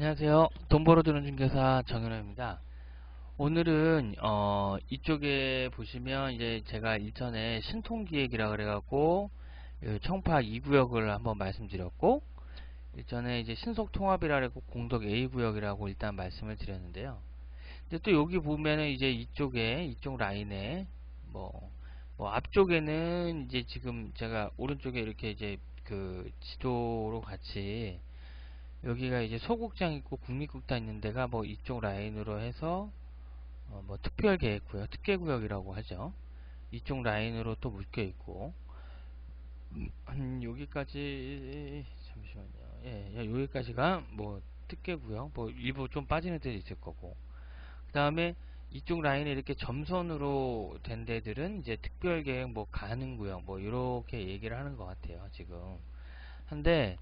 안녕하세요. 돈 벌어주는 중개사 정현호입니다. 오늘은 어 이쪽에 보시면 이제 제가 일전에 신통기획이라 그래갖고 청파 2구역을 한번 말씀드렸고 일전에 이제 신속통합이라 그고 공덕 A구역이라고 일단 말씀을 드렸는데요. 근데 또 여기 보면은 이제 이쪽에 이쪽 라인에 뭐, 뭐 앞쪽에는 이제 지금 제가 오른쪽에 이렇게 이제 그 지도로 같이 여기가 이제 소극장 있고 국립국단 있는 데가 뭐 이쪽 라인으로 해서 어 뭐 특별 계획구역, 특계구역이라고 하죠. 이쪽 라인으로 또 묶여 있고 한 여기까지 잠시만요. 예, 여기까지가 뭐 특계구역, 뭐 일부 좀 빠지는 데도 있을 거고 그 다음에 이쪽 라인에 이렇게 점선으로 된 데들은 이제 특별 계획 뭐 가능구역 뭐 이렇게 얘기를 하는 것 같아요 지금 한데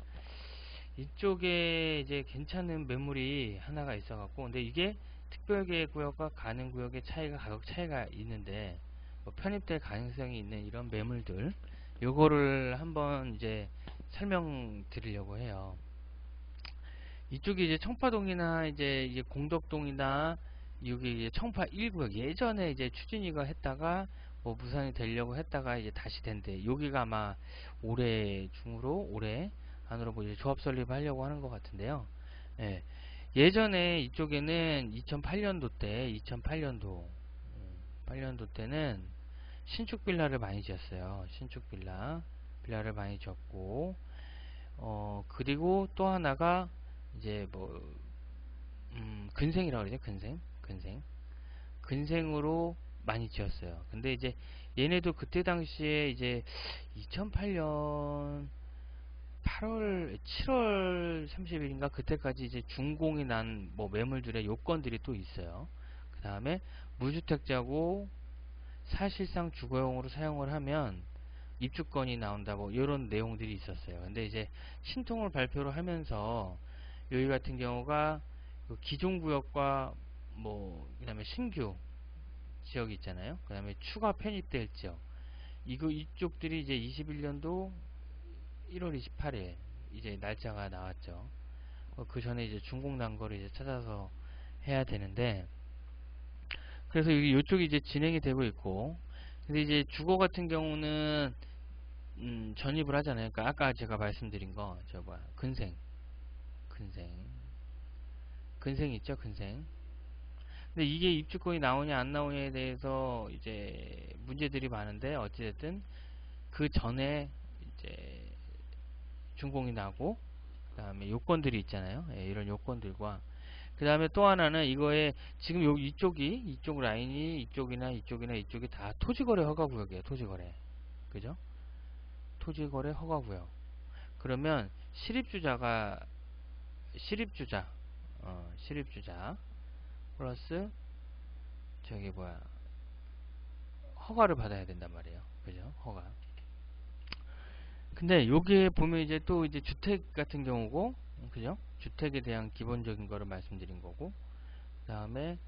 이쪽에 이제 괜찮은 매물이 하나가 있어 갖고 근데 이게 특별계획 구역과 가능 구역의 차이가 가격 차이가 있는데 뭐 편입될 가능성이 있는 이런 매물들 요거를 한번 이제 설명드리려고 해요. 이쪽이 이제 청파동이나 이제 이제 공덕동이나 여기 이제 청파 1구역 예전에 이제 추진이가 했다가 뭐 무산이 되려고 했다가 이제 다시 된대. 여기가 아마 올해 중으로 올해 안으로 뭐 조합 설립하려고 하는 것 같은데요. 예. 예전에 이쪽에는 2008년도 때, 2008년도, 8년도 음, 때는 신축 빌라를 많이 지었어요. 신축 빌라, 빌라를 많이 지었고, 어, 그리고 또 하나가 이제 뭐, 음, 근생이라고 그러죠. 근생, 근생. 근생으로 많이 지었어요. 근데 이제 얘네도 그때 당시에 이제 2008년 8월 7월 30일인가 그때까지 이제 준공이 난 뭐 매물들의 요건들이 또 있어요. 그 다음에 무주택자고 사실상 주거용으로 사용을 하면 입주권이 나온다 뭐 이런 내용들이 있었어요. 근데 이제 신통을 발표를 하면서 여기 같은 경우가 그 기존 구역과 뭐 그다음에 신규 지역이 있잖아요. 그 다음에 추가 편입될 지역 이거 이쪽들이 이제 21년도 1월 28일 이제 날짜가 나왔죠. 어, 그 전에 이제 중공 난 거를 이제 찾아서 해야 되는데 그래서 이쪽이 이제 진행이 되고 있고 근데 이제 주거 같은 경우는 음, 전입을 하잖아요. 그러니까 아까 제가 말씀드린 거, 저 뭐야, 근생, 근생, 근생 있죠, 근생. 근데 이게 입주권이 나오냐 안 나오냐에 대해서 이제 문제들이 많은데 어찌됐든 그 전에 이제 준공이 나고 그 다음에 요건들이 있잖아요. 예, 이런 요건들과 그 다음에 또 하나는 이거에 지금 요 이쪽이 이쪽 라인이 이쪽이나 이쪽이나 이쪽이 다 토지거래 허가구역이에요. 토지거래 그죠? 토지거래 허가구역 그러면 실입주자가 실입주자 어, 실입주자 플러스 저기 뭐야 허가를 받아야 된단 말이에요. 그죠? 허가 근데 여기에 보면 이제 또 이제 주택 같은 경우고 그죠? 주택에 대한 기본적인 거를 말씀드린 거고 그 다음에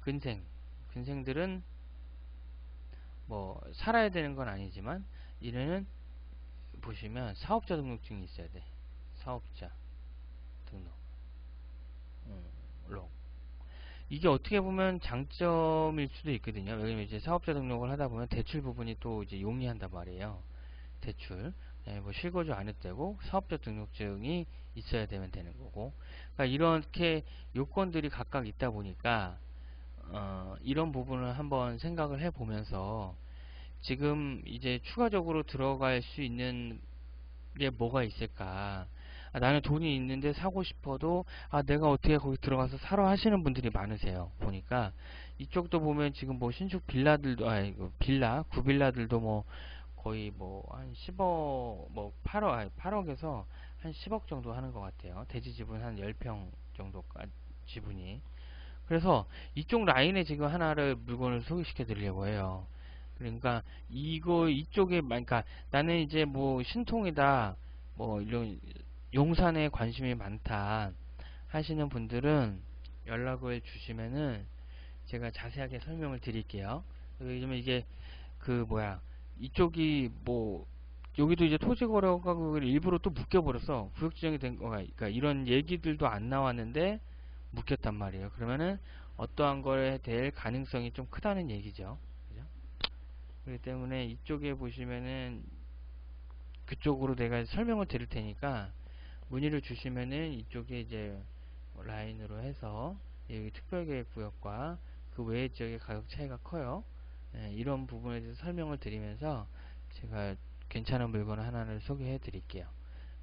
근생. 근생들은 뭐 살아야 되는 건 아니지만 이래는 보시면 사업자 등록증이 있어야 돼. 사업자 등록. 음, 록. 이게 어떻게 보면 장점일 수도 있거든요. 왜냐면 이제 사업자 등록을 하다 보면 대출 부분이 또 이제 용이한단 말이에요. 대출 네, 뭐 실거주 안 해도 되고 사업자 등록증이 있어야 되면 되는 거고. 그러니까 이렇게 요건들이 각각 있다 보니까 어, 이런 부분을 한번 생각을 해 보면서 지금 이제 추가적으로 들어갈 수 있는 게 뭐가 있을까? 아, 나는 돈이 있는데 사고 싶어도 아 내가 어떻게 거기 들어가서 사러 하시는 분들이 많으세요 보니까. 이쪽도 보면 지금 뭐 신축 빌라들도 아 빌라 구빌라들도 뭐 거의 뭐 한 10억 뭐 8억 아니 8억에서 한 10억 정도 하는 것 같아요. 대지 지분 한 10평 정도 지분이. 그래서 이쪽 라인에 지금 하나를 물건을 소개시켜 드리려고 해요. 그러니까 이거 이쪽에 그러니까 나는 이제 뭐 신통이다 뭐 이런 용산에 관심이 많다 하시는 분들은 연락을 주시면은 제가 자세하게 설명을 드릴게요. 요즘 이게 그 뭐야 이쪽이 뭐 여기도 이제 토지 거래가 그걸 일부러 또 묶여버렸어. 구역 지정이 된 거가, 그러니까 이런 얘기들도 안 나왔는데 묶였단 말이에요. 그러면은 어떠한 거에 될 가능성이 좀 크다는 얘기죠. 그죠? 그렇기 때문에 이쪽에 보시면은 그쪽으로 내가 설명을 드릴 테니까 문의를 주시면은 이쪽에 이제 라인으로 해서 여기 특별계획구역과 그 외의 지역의 가격 차이가 커요. 예, 이런 부분에 대해서 설명을 드리면서 제가 괜찮은 물건 하나를 소개해 드릴게요.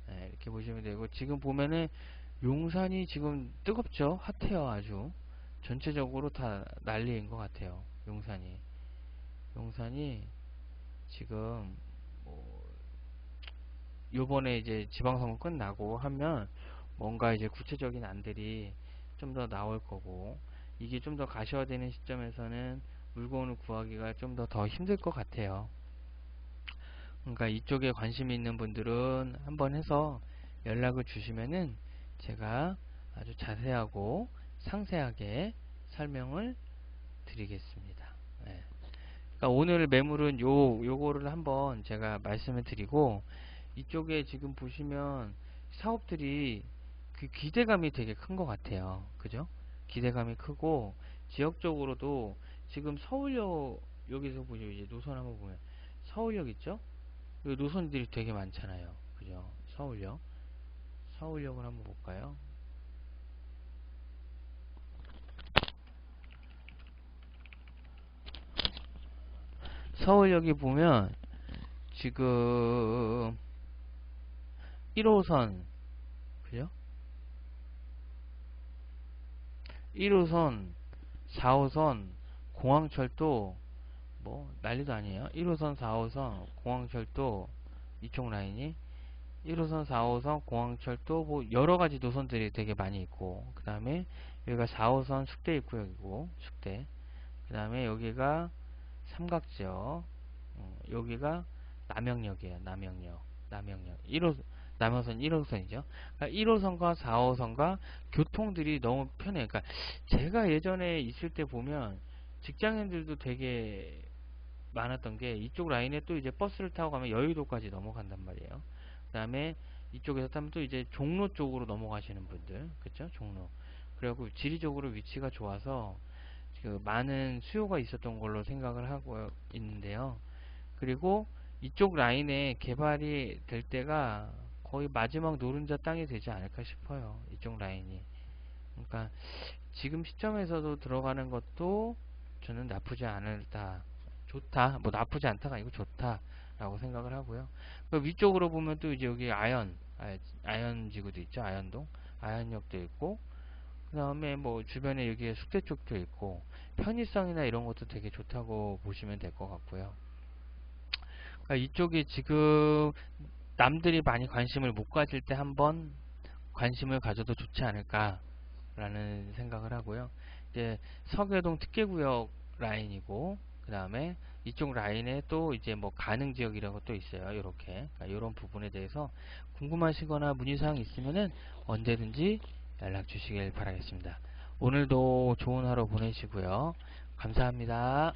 예, 이렇게 보시면 되고 지금 보면은 용산이 지금 뜨겁죠? 핫해요 아주 전체적으로 다 난리인 것 같아요 용산이 용산이 지금 뭐 요번에 이제 지방선거 끝나고 하면 뭔가 이제 구체적인 안들이 좀 더 나올 거고 이게 좀 더 가셔야 되는 시점에서는 물건을 구하기가 좀 더 더 힘들 것 같아요 그러니까 이쪽에 관심이 있는 분들은 한번 해서 연락을 주시면은 제가 아주 자세하고 상세하게 설명을 드리겠습니다. 네. 그러니까 오늘 매물은 요 요거를 한번 제가 말씀을 드리고 이쪽에 지금 보시면 사업들이 그 기대감이 되게 큰 것 같아요. 그죠? 기대감이 크고 지역적으로도 지금 서울역 여기서 보죠 이제 노선 한번 보면 서울역 있죠? 노선들이 되게 많잖아요. 그죠? 서울역 서울역을 한번 볼까요? 서울역에 보면 지금 1호선 그죠? 1호선 4호선 공항철도 뭐 난리도 아니에요. 1호선 4호선 공항철도 이쪽 라인이 1호선 4호선 공항철도 뭐 여러 가지 노선들이 되게 많이 있고 그 다음에 여기가 4호선 숙대 입구역이고 숙대. 그 다음에 여기가 삼각지역 어, 여기가 남영역이에요. 남영역 남영역. 1호 남호선 1호선이죠. 그러니까 1호선과 4호선과 교통들이 너무 편해요 그러니까 제가 예전에 있을 때 보면 직장인들도 되게 많았던 게 이쪽 라인에 또 이제 버스를 타고 가면 여의도까지 넘어간단 말이에요. 그 다음에 이쪽에서 타면 또 이제 종로 쪽으로 넘어가시는 분들 그쵸? 종로. 그리고 지리적으로 위치가 좋아서 그 많은 수요가 있었던 걸로 생각을 하고 있는데요. 그리고 이쪽 라인에 개발이 될 때가 거의 마지막 노른자 땅이 되지 않을까 싶어요 이쪽 라인이. 그러니까 지금 시점에서도 들어가는 것도 저는 나쁘지 않을다 좋다 뭐 나쁘지 않다가 아니고 좋다 라고 생각을 하고요. 그 위쪽으로 보면 또 이제 여기 아연, 아연 지구도 있죠. 아연동, 아연역도 있고, 그 다음에 뭐 주변에 여기에 숙대 쪽도 있고, 편의성이나 이런 것도 되게 좋다고 보시면 될 것 같고요. 그러니까 이쪽이 지금 남들이 많이 관심을 못 가질 때 한번 관심을 가져도 좋지 않을까 라는 생각을 하고요. 이제 서계동 특계구역 라인이고, 그 다음에 이쪽 라인에 또 이제 뭐 가능 지역이라고 또 있어요. 이렇게 그러니까 이런 부분에 대해서 궁금하시거나 문의사항 있으면은 언제든지 연락 주시길 바라겠습니다. 오늘도 좋은 하루 보내시고요. 감사합니다.